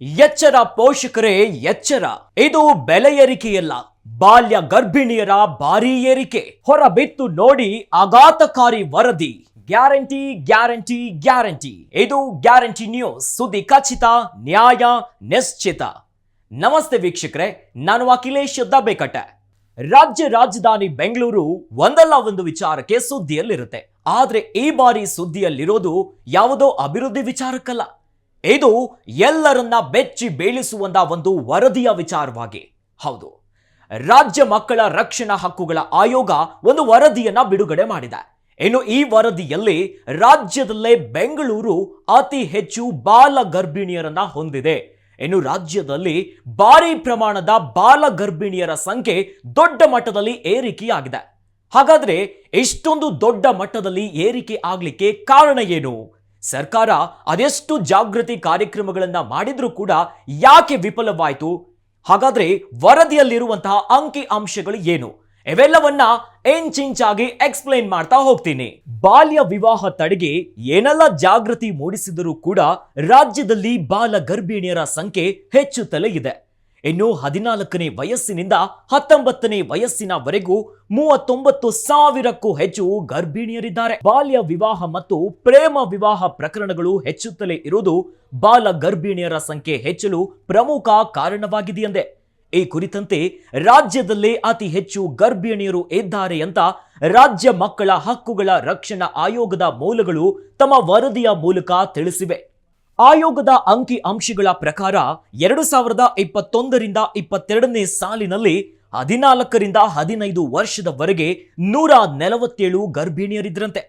ಎಚ್ಚರ ಪೋಷಕರೇ, ಎಚ್ಚರ. ಇದು ಬೆಲೆ ಏರಿಕೆಯಲ್ಲ ಬಾಲ್ಯ ಗರ್ಭಿಣಿಯರ ಭಾರೀ ಏರಿಕೆ. ಹೊರಬಿತ್ತು ನೋಡಿ ಆಘಾತಕಾರಿ ವರದಿ. Guarantee guarantee guarantee. ಇದು ಗ್ಯಾರಂಟಿ ನ್ಯೂಸ್. ಸುದ್ದಿ ಖಚಿತ, ನ್ಯಾಯ, ನಿಶ್ಚಿತ. ನಮಸ್ತೆ ವೀಕ್ಷಕರೇ, ನಾನು ಅಖಿಲೇಶ್ ದಬ್ಬೆಕಟ್ಟೆ ರಾಜ್ಯ ರಾಜಧಾನಿ ಬೆಂಗಳೂರು ಒಂದಲ್ಲ ಒಂದು ವಿಚಾರಕ್ಕೆ ಸುದ್ದಿಯಲ್ಲಿರುತ್ತೆ. ಆದ್ರೆ ಈ ಬಾರಿ ಸುದ್ದಿಯಲ್ಲಿರೋದು ಯಾವುದೋ ಅಭಿವೃದ್ಧಿ ವಿಚಾರಕ್ಕಲ್ಲ. ಇದು ಎಲ್ಲರನ್ನ ಬೆಚ್ಚಿ ಬೀಳಿಸುವಂತ ಒಂದು ವರದಿಯ ವಿಚಾರವಾಗಿ. ಹೌದು. ರಾಜ್ಯ ಮಕ್ಕಳ ರಕ್ಷಣಾ ಹಕ್ಕುಗಳ ಆಯೋಗ ಒಂದು ವರದಿಯನ್ನ ಬಿಡುಗಡೆ ಮಾಡಿದೆ. ಇನ್ನು ಈ ವರದಿಯಲ್ಲಿ ರಾಜ್ಯದಲ್ಲೇ ಬೆಂಗಳೂರು ಅತಿ ಹೆಚ್ಚು ಬಾಲ ಗರ್ಭಿಣಿಯರನ್ನ ಹೊಂದಿದೆ. ಇನ್ನು ರಾಜ್ಯದಲ್ಲಿ ಭಾರಿ ಪ್ರಮಾಣದ ಬಾಲ ಗರ್ಭಿಣಿಯರ ಸಂಖ್ಯೆ ದೊಡ್ಡ ಮಟ್ಟದಲ್ಲಿ ಏರಿಕೆಯಾಗಿದೆ. ಹಾಗಾದ್ರೆ ಇಷ್ಟೊಂದು ದೊಡ್ಡ ಮಟ್ಟದಲ್ಲಿ ಏರಿಕೆ ಆಗ್ಲಿಕ್ಕೆ ಕಾರಣ ಏನು? ಸರ್ಕಾರ ಅದೆಷ್ಟು ಜಾಗೃತಿ ಕಾರ್ಯಕ್ರಮಗಳನ್ನು ಮಾಡಿದ್ರೂ ಕೂಡ ಯಾಕೆ ವಿಫಲವಾಯಿತು? ಹಾಗಾದ್ರೆ ವರದಿಯಲ್ಲಿರುವಂತಹ ಅಂಕಿ ಅಂಶಗಳು ಏನು? ಇವೆಲ್ಲವನ್ನ ಇಂಚಿಂಚಾಗಿ ಎಕ್ಸ್ಪ್ಲೈನ್ ಮಾಡ್ತಾ ಹೋಗ್ತೀನಿ. ಬಾಲ್ಯ ವಿವಾಹ ತಡೆಗೆ ಏನೆಲ್ಲ ಜಾಗೃತಿ ಮೂಡಿಸಿದರೂ ಕೂಡ ರಾಜ್ಯದಲ್ಲಿ ಬಾಲ ಗರ್ಭಿಣಿಯರ ಸಂಖ್ಯೆ ಹೆಚ್ಚುತ್ತಲೇ ಇದೆ. ಇನ್ನು ಹದಿನಾಲ್ಕನೇ ವಯಸ್ಸಿನಿಂದ ಹತ್ತೊಂಬತ್ತನೇ ವಯಸ್ಸಿನವರೆಗೂ ಮೂವತ್ತೊಂಬತ್ತು ಸಾವಿರಕ್ಕೂ ಹೆಚ್ಚು ಗರ್ಭಿಣಿಯರಿದ್ದಾರೆ. ಬಾಲ್ಯ ವಿವಾಹ ಮತ್ತು ಪ್ರೇಮ ವಿವಾಹ ಪ್ರಕರಣಗಳು ಹೆಚ್ಚುತ್ತಲೇ ಇರುವುದು ಬಾಲ ಗರ್ಭಿಣಿಯರ ಸಂಖ್ಯೆ ಹೆಚ್ಚಲು ಪ್ರಮುಖ ಕಾರಣವಾಗಿದೆಯಂದೆ. ಈ ಕುರಿತಂತೆ ರಾಜ್ಯದಲ್ಲೇ ಅತಿ ಹೆಚ್ಚು ಗರ್ಭಿಣಿಯರು ಇದ್ದಾರೆ ಅಂತ ರಾಜ್ಯ ಮಕ್ಕಳ ಹಕ್ಕುಗಳ ರಕ್ಷಣಾ ಆಯೋಗದ ಮೂಲಗಳು ತಮ್ಮ ವರದಿಯ ಮೂಲಕ ತಿಳಿಸಿವೆ. ಆಯೋಗದ ಅಂಕಿ ಅಂಶಗಳ ಪ್ರಕಾರ ಎರಡು ಸಾವಿರದ ಇಪ್ಪತ್ತೊಂದರಿಂದ ಇಪ್ಪತ್ತೆರಡನೇ ಸಾಲಿನಲ್ಲಿ ಹದಿನಾಲ್ಕರಿಂದ ಹದಿನೈದು ವರ್ಷದವರೆಗೆ ನೂರ ನಲವತ್ತೇಳು ಗರ್ಭಿಣಿಯರಿದ್ರಂತೆ.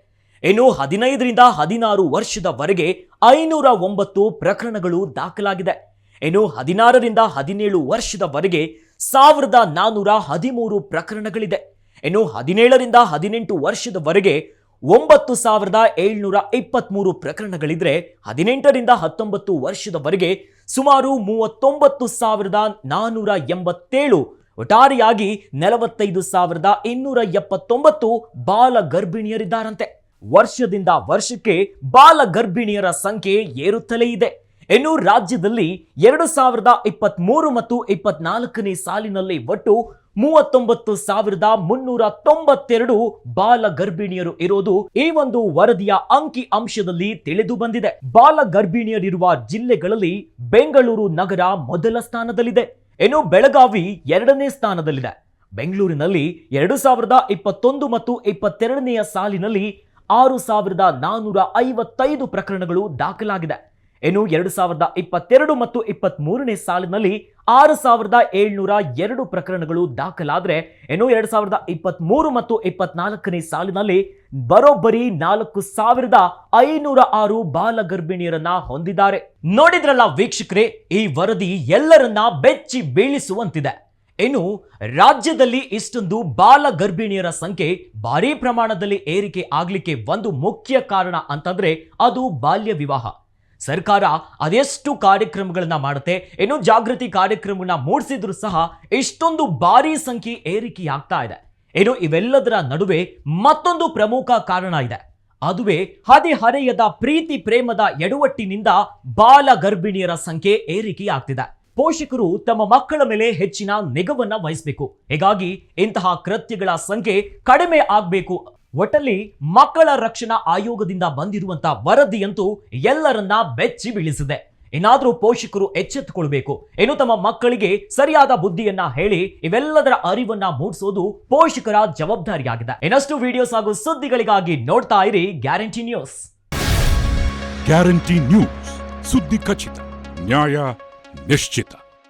ಇನ್ನು ಹದಿನೈದರಿಂದ ಹದಿನಾರು ವರ್ಷದವರೆಗೆ ಐನೂರ ಒಂಬತ್ತು ಪ್ರಕರಣಗಳು ದಾಖಲಾಗಿದೆ. ಇನ್ನು ಹದಿನಾರರಿಂದ ಹದಿನೇಳು ವರ್ಷದವರೆಗೆ ಸಾವಿರದ ನಾನ್ನೂರ ಹದಿಮೂರು ಪ್ರಕರಣಗಳಿದೆ. ಇನ್ನು ಹದಿನೇಳರಿಂದ ಹದಿನೆಂಟು ವರ್ಷದವರೆಗೆ ಒಂಬತ್ತು ಸಾವಿರದ ಏಳ್ನೂರ ಇಪ್ಪತ್ಮೂರು ಪ್ರಕರಣಗಳಿದ್ರೆ ಹದಿನೆಂಟರಿಂದ ಹತ್ತೊಂಬತ್ತು ವರ್ಷದವರೆಗೆ ಸುಮಾರು ಮೂವತ್ತೊಂಬತ್ತು ಸಾವಿರದ ನಾನ್ನೂರ ಎಂಬತ್ತೇಳು, ಒಟ್ಟಾರೆಯಾಗಿ ನಲವತ್ತೈದು ಸಾವಿರದ ಇನ್ನೂರ ಎಪ್ಪತ್ತೊಂಬತ್ತು ಬಾಲ ಗರ್ಭಿಣಿಯರಿದ್ದಾರಂತೆ. ವರ್ಷದಿಂದ ವರ್ಷಕ್ಕೆ ಬಾಲ ಗರ್ಭಿಣಿಯರ ಸಂಖ್ಯೆ ಏರುತ್ತಲೇ ಇದೆ. ಇನ್ನು ರಾಜ್ಯದಲ್ಲಿ ಎರಡು ಸಾವಿರದ ಇಪ್ಪತ್ಮೂರು ಮತ್ತು ಇಪ್ಪತ್ನಾಲ್ಕನೇ ಸಾಲಿನಲ್ಲಿ ಒಟ್ಟು ಮೂವತ್ತೊಂಬತ್ತು ಸಾವಿರದ ಮುನ್ನೂರ ತೊಂಬತ್ತೆರಡು ಬಾಲ ಗರ್ಭಿಣಿಯರು ಇರೋದು ಈ ಒಂದು ವರದಿಯ ಅಂಕಿ ಅಂಶದಲ್ಲಿ ತಿಳಿದು ಬಂದಿದೆ. ಬಾಲ ಗರ್ಭಿಣಿಯರಿರುವ ಜಿಲ್ಲೆಗಳಲ್ಲಿ ಬೆಂಗಳೂರು ನಗರ ಮೊದಲ ಸ್ಥಾನದಲ್ಲಿದೆ. ಇನ್ನು ಬೆಳಗಾವಿ ಎರಡನೇ ಸ್ಥಾನದಲ್ಲಿದೆ. ಬೆಂಗಳೂರಿನಲ್ಲಿ ಎರಡು ಸಾವಿರದ ಇಪ್ಪತ್ತೊಂದು ಮತ್ತು ಇಪ್ಪತ್ತೆರಡನೆಯ ಸಾಲಿನಲ್ಲಿ ಆರು ಸಾವಿರದ ನಾನ್ನೂರ ಐವತ್ತೈದು ಪ್ರಕರಣಗಳು ದಾಖಲಾಗಿದೆ. ಇನ್ನು ಎರಡು ಸಾವಿರದ ಇಪ್ಪತ್ತೆರಡು ಮತ್ತು ಇಪ್ಪತ್ತ್ ಮೂರನೇ ಸಾಲಿನಲ್ಲಿ ಆರು ಸಾವಿರದ ಏಳ್ನೂರ ಎರಡು ಪ್ರಕರಣಗಳು ದಾಖಲಾದರೆ ಇನ್ನು ಎರಡು ಸಾವಿರದ ಇಪ್ಪತ್ತ್ ಮೂರು ಮತ್ತು ಇಪ್ಪತ್ನಾಲ್ಕನೇ ಸಾಲಿನಲ್ಲಿ ಬರೋಬ್ಬರಿ ನಾಲ್ಕು ಸಾವಿರದ ಐನೂರ ಆರು ಬಾಲ ಗರ್ಭಿಣಿಯರನ್ನ ಹೊಂದಿದ್ದಾರೆ. ನೋಡಿದ್ರಲ್ಲ ವೀಕ್ಷಕರೇ, ಈ ವರದಿ ಎಲ್ಲರನ್ನ ಬೆಚ್ಚಿ ಬೀಳಿಸುವಂತಿದೆ. ಇನ್ನು ರಾಜ್ಯದಲ್ಲಿ ಇಷ್ಟೊಂದು ಬಾಲ ಗರ್ಭಿಣಿಯರ ಸಂಖ್ಯೆ ಭಾರೀ ಪ್ರಮಾಣದಲ್ಲಿ ಏರಿಕೆ ಆಗ್ಲಿಕ್ಕೆ ಒಂದು ಮುಖ್ಯ ಕಾರಣ ಅಂತಂದ್ರೆ ಅದು ಬಾಲ್ಯ ವಿವಾಹ. ಸರ್ಕಾರ ಅದೆಷ್ಟು ಕಾರ್ಯಕ್ರಮಗಳನ್ನ ಮಾಡುತ್ತೆ, ಇನ್ನು ಜಾಗೃತಿ ಕಾರ್ಯಕ್ರಮಗಳನ್ನ ಮೂಡಿಸಿದ್ರು ಸಹ ಇಷ್ಟೊಂದು ಭಾರಿ ಸಂಖ್ಯೆ ಏರಿಕೆಯಾಗ್ತಾ ಇದೆ. ಇನ್ನು ಇವೆಲ್ಲದರ ನಡುವೆ ಮತ್ತೊಂದು ಪ್ರಮುಖ ಕಾರಣ ಇದೆ. ಅದುವೇ ಹದಿಹರೆಯದ ಪ್ರೀತಿ ಪ್ರೇಮದ ಎಡವಟ್ಟಿನಿಂದ ಬಾಲ ಗರ್ಭಿಣಿಯರ ಸಂಖ್ಯೆ ಏರಿಕೆಯಾಗ್ತಿದೆ. ಪೋಷಕರು ತಮ್ಮ ಮಕ್ಕಳ ಮೇಲೆ ಹೆಚ್ಚಿನ ನಿಗವನ್ನ ವಹಿಸಬೇಕು. ಹೀಗಾಗಿ ಇಂತಹ ಕೃತ್ಯಗಳ ಸಂಖ್ಯೆ ಕಡಿಮೆ ಆಗಬೇಕು ಒಟ್ಟಲ್ಲಿ ಮಕ್ಕಳ ರಕ್ಷಣಾ ಆಯೋಗದಿಂದ ಬಂದಿರುವಂತ ವರದಿಯಂತೂ ಎಲ್ಲರನ್ನ ಬೆಚ್ಚಿ ಬೀಳಿಸಿದೆ. ಏನಾದರೂ ಪೋಷಕರು ಎಚ್ಚೆತ್ತುಕೊಳ್ಬೇಕು. ಏನು ತಮ್ಮ ಮಕ್ಕಳಿಗೆ ಸರಿಯಾದ ಬುದ್ಧಿಯನ್ನ ಹೇಳಿ ಇವೆಲ್ಲದರ ಅರಿವನ್ನ ಮೂಡಿಸೋದು ಪೋಷಕರ ಜವಾಬ್ದಾರಿಯಾಗಿದೆ. ಇನ್ನಷ್ಟು ವಿಡಿಯೋಸ್ ಹಾಗೂ ಸುದ್ದಿಗಳಿಗಾಗಿ ನೋಡ್ತಾ ಇರಿ ಗ್ಯಾರಂಟಿ ನ್ಯೂಸ್. Guarantee news. ಸುದ್ದಿ ಖಚಿತ, ನ್ಯಾಯ ನಿಶ್ಚಿತ.